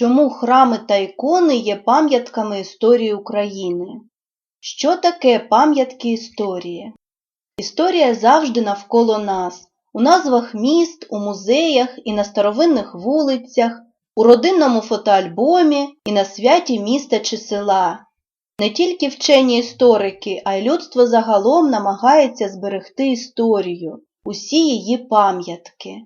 Чому храми та ікони є пам'ятками історії України? Що таке пам'ятки історії? Історія завжди навколо нас, у назвах міст, у музеях і на старовинних вулицях, у родинному фотоальбомі і на святі міста чи села. Не тільки вчені історики, а й людство загалом намагається зберегти історію, усі її пам'ятки.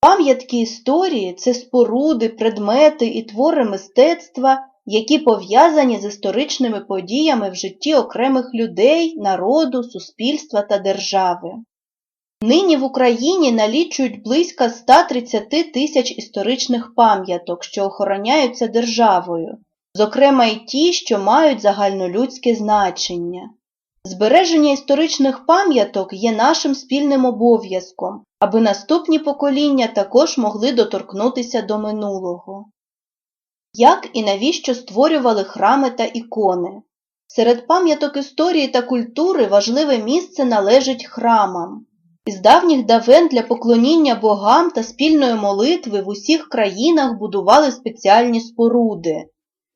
Пам'ятки історії це споруди, предмети і твори мистецтва, які пов'язані з історичними подіями в житті окремих людей, народу, суспільства та держави. Нині в Україні налічують близько 130 тисяч історичних пам'яток, що охороняються державою, зокрема й ті, що мають загальнолюдське значення. Збереження історичних пам'яток є нашим спільним обов'язком, аби наступні покоління також могли доторкнутися до минулого. Як і навіщо створювали храми та ікони? Серед пам'яток історії та культури важливе місце належить храмам. Із давніх давен для поклоніння богам та спільної молитви в усіх країнах будували спеціальні споруди.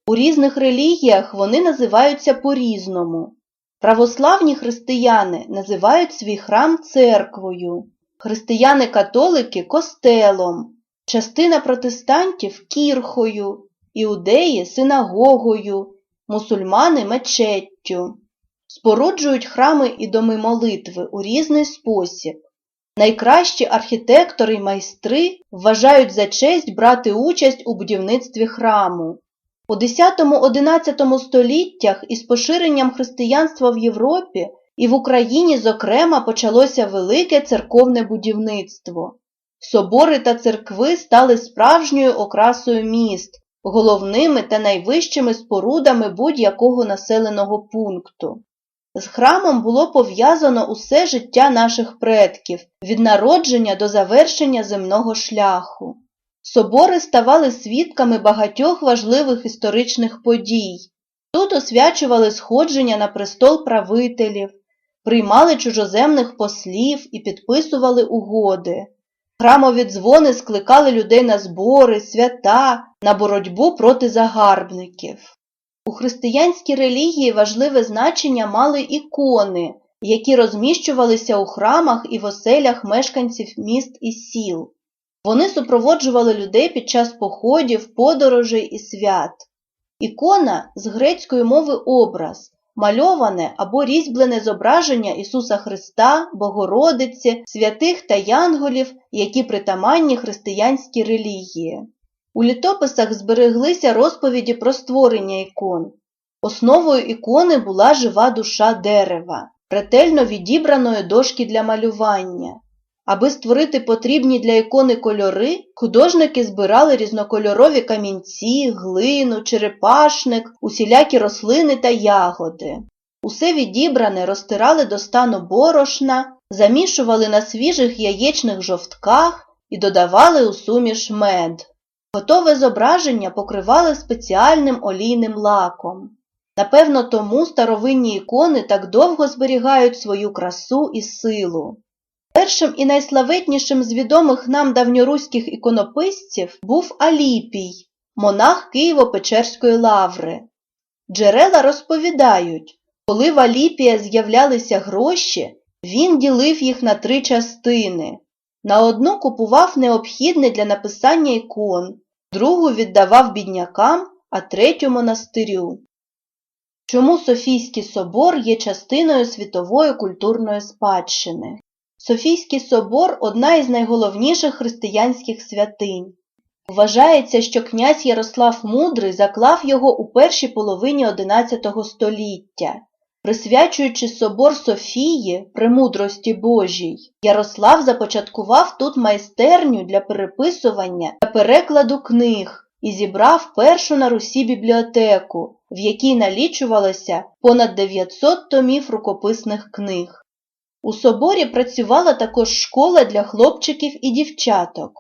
У різних релігіях вони називаються по-різному. Православні християни називають свій храм церквою, християни-католики костелом, частина протестантів кірхою, іудеї синагогою, мусульмани мечеттю. Споруджують храми і доми молитви у різний спосіб. Найкращі архітектори й майстри вважають за честь брати участь у будівництві храму. У X-XI століттях із поширенням християнства в Європі і в Україні, зокрема, почалося велике церковне будівництво. Собори та церкви стали справжньою окрасою міст, головними та найвищими спорудами будь-якого населеного пункту. З храмом було пов'язано усе життя наших предків від народження до завершення земного шляху. Собори ставали свідками багатьох важливих історичних подій. Тут освячували сходження на престол правителів, приймали чужоземних послів і підписували угоди. Храмові дзвони скликали людей на збори, свята, на боротьбу проти загарбників. У християнській релігії важливе значення мали ікони, які розміщувалися у храмах і в оселях мешканців міст і сіл. Вони супроводжували людей під час походів, подорожей і свят. Ікона з грецької мови образ, мальоване або різьблене зображення Ісуса Христа, Богородиці, святих та янголів, які притаманні християнській релігії. У літописах збереглися розповіді про створення ікон. Основою ікони була жива душа дерева, ретельно відібраної дошки для малювання. Аби створити потрібні для ікони кольори, художники збирали різнокольорові камінці, глину, черепашник, усілякі рослини та ягоди. Усе відібране розтирали до стану борошна, замішували на свіжих яєчних жовтках і додавали у суміш мед. Готове зображення покривали спеціальним олійним лаком. Напевно, тому старовинні ікони так довго зберігають свою красу і силу. Першим і найславетнішим з відомих нам давньоруських іконописців був Аліпій, монах Києво-Печерської лаври. Джерела розповідають, коли в Аліпія з'являлися гроші, він ділив їх на три частини. На одну купував необхідне для написання ікон, другу віддавав біднякам, а третю монастирю. Чому Софійський собор є частиною світової культурної спадщини? Софійський собор одна із найголовніших християнських святинь. Вважається, що князь Ярослав Мудрий заклав його у першій половині XI століття. Присвячуючи собор Софії премудрості Божій, Ярослав започаткував тут майстерню для переписування та перекладу книг і зібрав першу на Русі бібліотеку, в якій налічувалося понад 900 томів рукописних книг. У соборі працювала також школа для хлопчиків і дівчаток.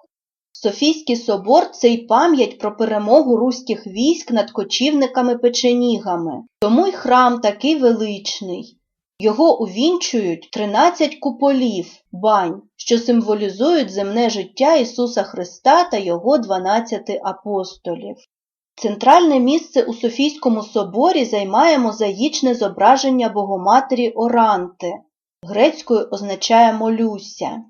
Софійський собор це й пам'ять про перемогу руських військ над кочівниками-печенігами, тому й храм такий величний. Його увінчують 13 куполів, бань, що символізують земне життя Ісуса Христа та Його 12 апостолів. Центральне місце у Софійському соборі займає мозаїчне зображення Богоматері Оранти, грецькою означає молюся.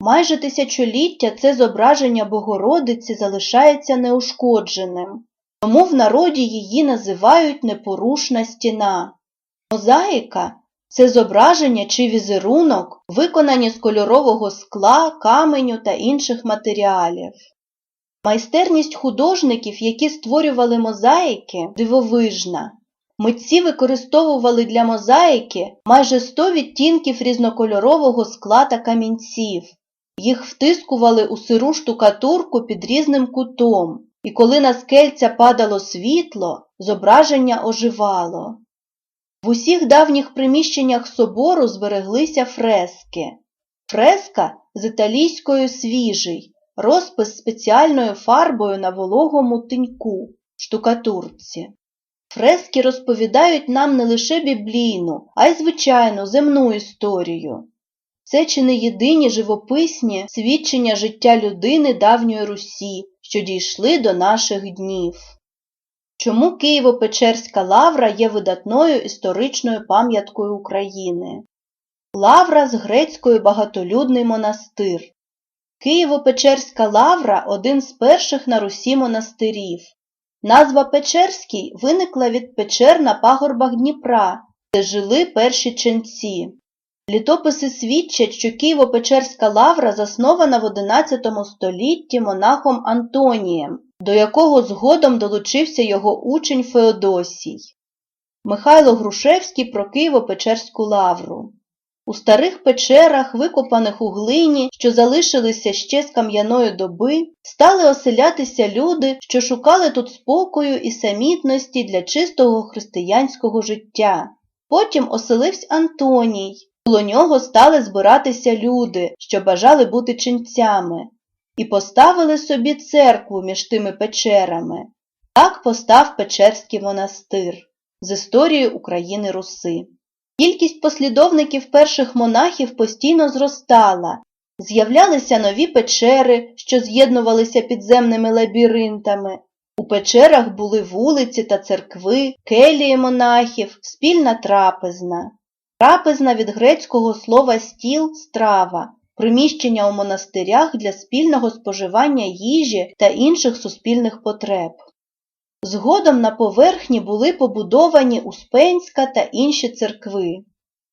Майже тисячоліття це зображення Богородиці залишається неушкодженим, тому в народі її називають непорушна стіна. Мозаїка це зображення чи візерунок, виконані з кольорового скла, каменю та інших матеріалів. Майстерність художників, які створювали мозаїки, дивовижна. Митці використовували для мозаїки майже 100 відтінків різнокольорового скла та камінців. Їх втискували у сиру штукатурку під різним кутом, і коли на скельця падало світло, зображення оживало. В усіх давніх приміщеннях собору збереглися фрески. Фреска з італійською свіжий, розпис спеціальною фарбою на вологому тиньку, штукатурці. Фрески розповідають нам не лише біблійну, а й звичайну земну історію. Це чи не єдині живописні свідчення життя людини давньої Русі, що дійшли до наших днів. Чому Києво-Печерська лавра є видатною історичною пам'яткою України? Лавра з грецькою багатолюдний монастир. Києво-Печерська лавра один з перших на Русі монастирів. Назва Печерський виникла від печер на пагорбах Дніпра, де жили перші ченці. Літописи свідчать, що Києво-Печерська лавра заснована в XI столітті монахом Антонієм, до якого згодом долучився його учень Феодосій. Михайло Грушевський про Києво-Печерську лавру. У старих печерах, викопаних у глині, що залишилися ще з кам'яної доби, стали оселятися люди, що шукали тут спокою і самітності для чистого християнського життя. Потім оселився Антоній. Коло нього стали збиратися люди, що бажали бути ченцями, і поставили собі церкву між тими печерами. Так постав Печерський монастир з історії України Руси. Кількість послідовників перших монахів постійно зростала, з'являлися нові печери, що з'єднувалися підземними лабіринтами. У печерах були вулиці та церкви, келії монахів, спільна трапезна. Трапезна від грецького слова стіл страва, приміщення у монастирях для спільного споживання їжі та інших суспільних потреб. Згодом на поверхні були побудовані Успенська та інші церкви.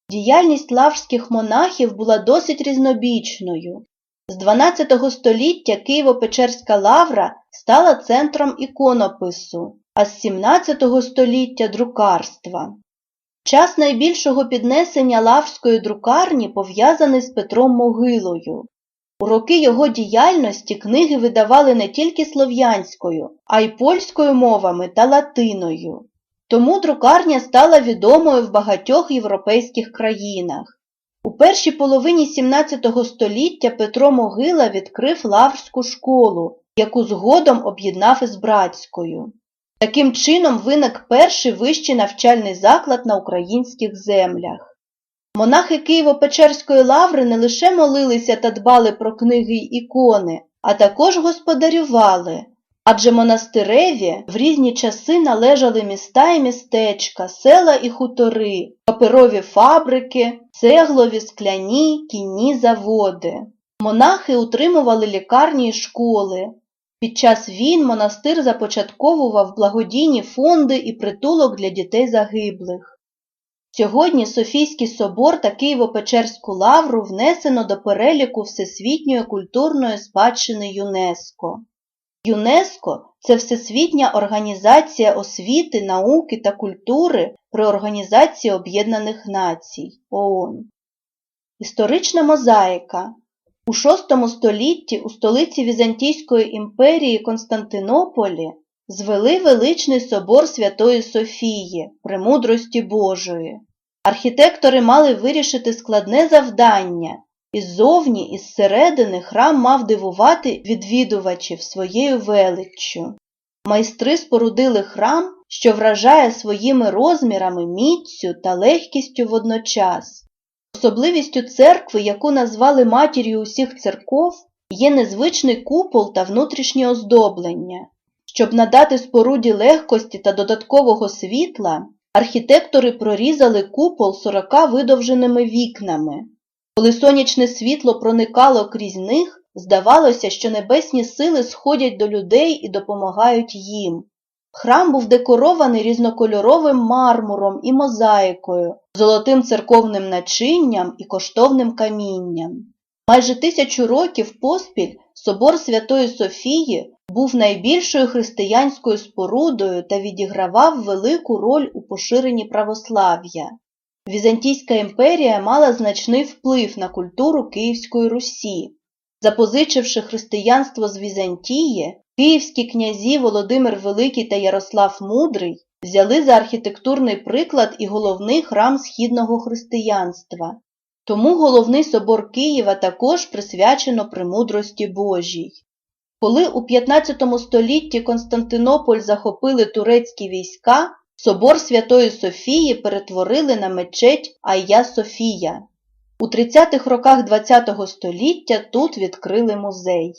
Діяльність лаврських монахів була досить різнобічною. З 12 століття Києво-Печерська лавра стала центром іконопису, а з 17 століття друкарства. Час найбільшого піднесення лаврської друкарні пов'язаний з Петром Могилою. У роки його діяльності книги видавали не тільки слов'янською, а й польською мовами та латиною. Тому друкарня стала відомою в багатьох європейських країнах. У першій половині XVII століття Петро Могила відкрив лаврську школу, яку згодом об'єднав із братською. Таким чином виник перший вищий навчальний заклад на українських землях. Монахи Києво-Печерської лаври не лише молилися та дбали про книги й ікони, а також господарювали, адже монастиреві в різні часи належали міста і містечка, села і хутори, паперові фабрики, цеглові, скляні, кінні заводи. Монахи утримували лікарні й школи. Під час війн монастир започатковував благодійні фонди і притулок для дітей загиблих. Сьогодні Софійський собор та Києво-Печерську лавру внесено до переліку Всесвітньої культурної спадщини ЮНЕСКО. ЮНЕСКО це Всесвітня організація освіти, науки та культури при Організації Об'єднаних Націй ООН. Історична мозаїка у VI столітті у столиці Візантійської імперії Константинополі звели величний собор Святої Софії, Премудрості Божої. Архітектори мали вирішити складне завдання, і ззовні, і зсередини храм мав дивувати відвідувачів своєю величчю. Майстри спорудили храм, що вражає своїми розмірами, міцю та легкістю водночас. Особливістю церкви, яку назвали матір'ю усіх церков, є незвичний купол та внутрішнє оздоблення. Щоб надати споруді легкості та додаткового світла, архітектори прорізали купол 40 видовженими вікнами. Коли сонячне світло проникало крізь них, здавалося, що небесні сили сходять до людей і допомагають їм. Храм був декорований різнокольоровим мармуром і мозаїкою, золотим церковним начинням і коштовним камінням. Майже тисячу років поспіль собор Святої Софії був найбільшою християнською спорудою та відігравав велику роль у поширенні православ'я. Візантійська імперія мала значний вплив на культуру Київської Русі. Запозичивши християнство з Візантії, київські князі Володимир Великий та Ярослав Мудрий взяли за архітектурний приклад і головний храм східного християнства. Тому головний собор Києва також присвячено премудрості Божій. Коли у 15 столітті Константинополь захопили турецькі війська, собор Святої Софії перетворили на мечеть Айя Софія. У 30-х роках ХХ століття тут відкрили музей.